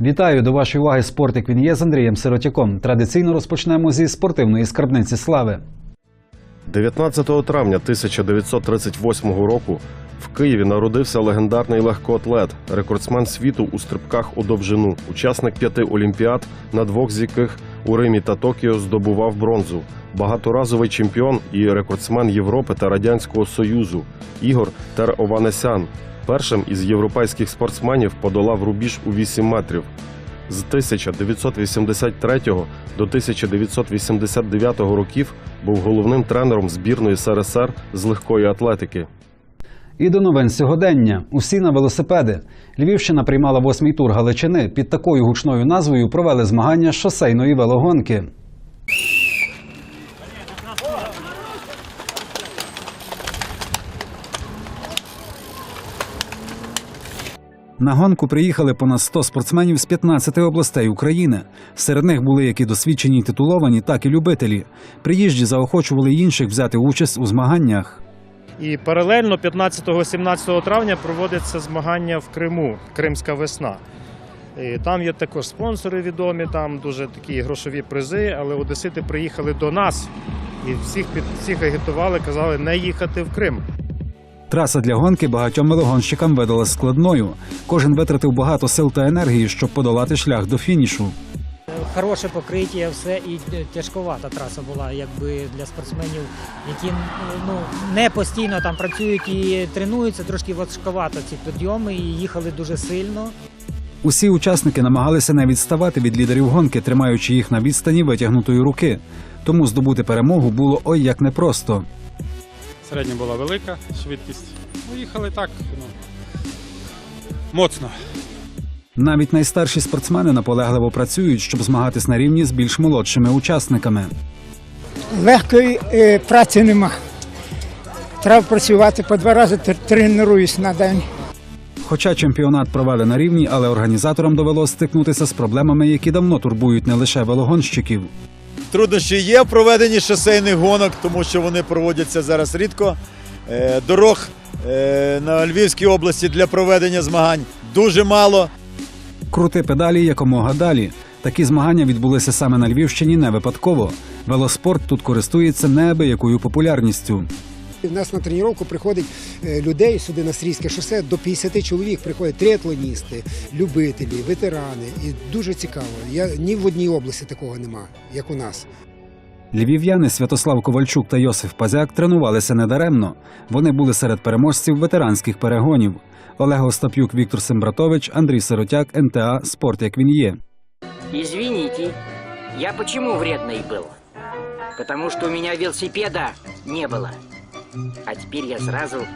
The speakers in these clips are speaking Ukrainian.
Вітаю до вашої уваги спортик він є з Андрієм Сиротяком. Традиційно розпочнемо зі спортивної скарбниці слави. 19 травня 1938 року в Києві народився легендарний легкоатлет, рекордсмен світу у стрибках у довжину, учасник п'яти олімпіад, на двох з яких у Римі та Токіо здобував бронзу, багаторазовий чемпіон і рекордсмен Європи та Радянського Союзу Ігор Тер-Ованесян. Першим із європейських спортсменів подолав рубіж у 8 метрів. З 1983 до 1989 років був головним тренером збірної СРСР з легкої атлетики. І до новин сьогодення. Усі на велосипеди. Львівщина приймала восьмий тур Галичини. Під такою гучною назвою провели змагання шосейної велогонки. На гонку приїхали понад 100 спортсменів з 15 областей України. Серед них були як і досвідчені титуловані, так і любителі. Приїжджі заохочували інших взяти участь у змаганнях. І паралельно 15-17 травня проводиться змагання в Криму, Кримська весна. І там є також спонсори відомі, там дуже такі грошові призи, але одесити приїхали до нас і всіх всіх агітували, казали не їхати в Крим. Траса для гонки багатьом велогонщикам видалась складною. Кожен витратив багато сил та енергії, щоб подолати шлях до фінішу. Хороше покриття, все і тяжковата траса була, якби для спортсменів, які ну не постійно там працюють і тренуються. Трошки важковато ці підйоми і їхали дуже сильно. Усі учасники намагалися не відставати від лідерів гонки, тримаючи їх на відстані витягнутої руки. Тому здобути перемогу було ой як непросто. Середня була велика швидкість. Ну, їхали так, ну, моцно. Навіть найстарші спортсмени наполегливо працюють, щоб змагатись на рівні з більш молодшими учасниками. Легкої е, праці нема. Треба працювати по два рази тренуюсь на день. Хоча чемпіонат провели на рівні, але організаторам довелося стикнутися з проблемами, які давно турбують не лише велогонщиків. Труднощі є в проведенні шосейних гонок, тому що вони проводяться зараз рідко. Е, Дорог е, на Львівській області для проведення змагань дуже мало. Крути педалі якомога далі. Такі змагання відбулися саме на Львівщині не випадково. Велоспорт тут користується неабиякою популярністю У нас на тренування приходить е, людей сюди на Стрійське шосе до 50 чоловік. Приходять триатлоністи, любителі, ветерани. І дуже цікаво. Я ні в одній області такого нема, як у нас. Львів'яни Святослав Ковальчук та Йосиф Пазяк тренувалися недаремно. Вони були серед переможців ветеранських перегонів. Олег Остап'юк, Віктор Сембратович, Андрій Сиротяк, НТА Спорт як він є. Извините, я почему вредный был? Потому что у меня велосипеда не было. А теперь я сразу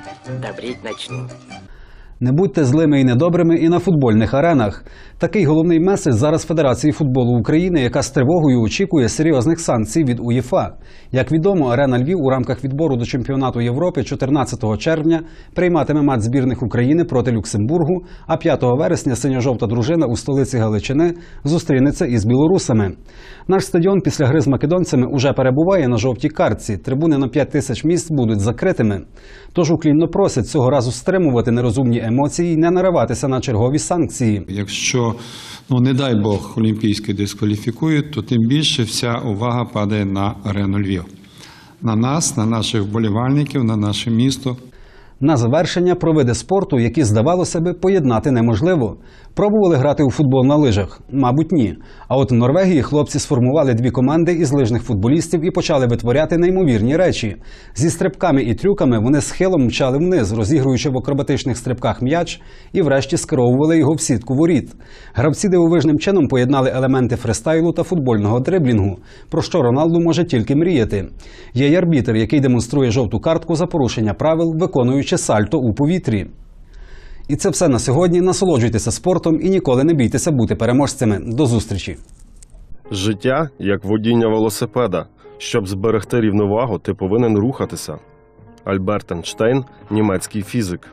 добреть начну. Не будьте злими і недобрими і на футбольних аренах. Такий головний меседж зараз Федерації футболу України, яка з тривогою очікує серйозних санкцій від УЄФА. Як відомо, арена Львів у рамках відбору до чемпіонату Європи 14 червня прийматиме матч збірних України проти Люксембургу. А 5 вересня синьо-жовта дружина у столиці Галичини зустрінеться із білорусами. Наш стадіон після гри з македонцями уже перебуває на жовтій картці. Трибуни на 5 тисяч місць будуть закритими. Тож уклінно просять цього разу стримувати нерозумні емоції не нариватися на чергові санкції. Якщо, ну не дай Бог, Олімпійський дискваліфікують, то тим більше вся увага падає на арену Львів. На нас, на наших вболівальників, на наше місто. На завершення про види спорту, які здавалося би поєднати неможливо. Пробували грати у футбол на лижах? Мабуть, ні. А от в Норвегії хлопці сформували дві команди із лижних футболістів і почали витворяти неймовірні речі. Зі стрибками і трюками вони схилом мчали вниз, розігруючи в акробатичних стрибках м'яч і врешті скеровували його в сітку воріт. Гравці дивовижним чином поєднали елементи фристайлу та футбольного дриблінгу, про що Роналду може тільки мріяти. Є й арбітр, який демонструє жовту картку за порушення правил, виконуючи сальто у повітрі. І це все на сьогодні. Насолоджуйтеся спортом і ніколи не бійтеся бути переможцями. До зустрічі! Життя як водіння велосипеда. Щоб зберегти рівновагу, ти повинен рухатися. Альберт Ейнштейн – німецький фізик.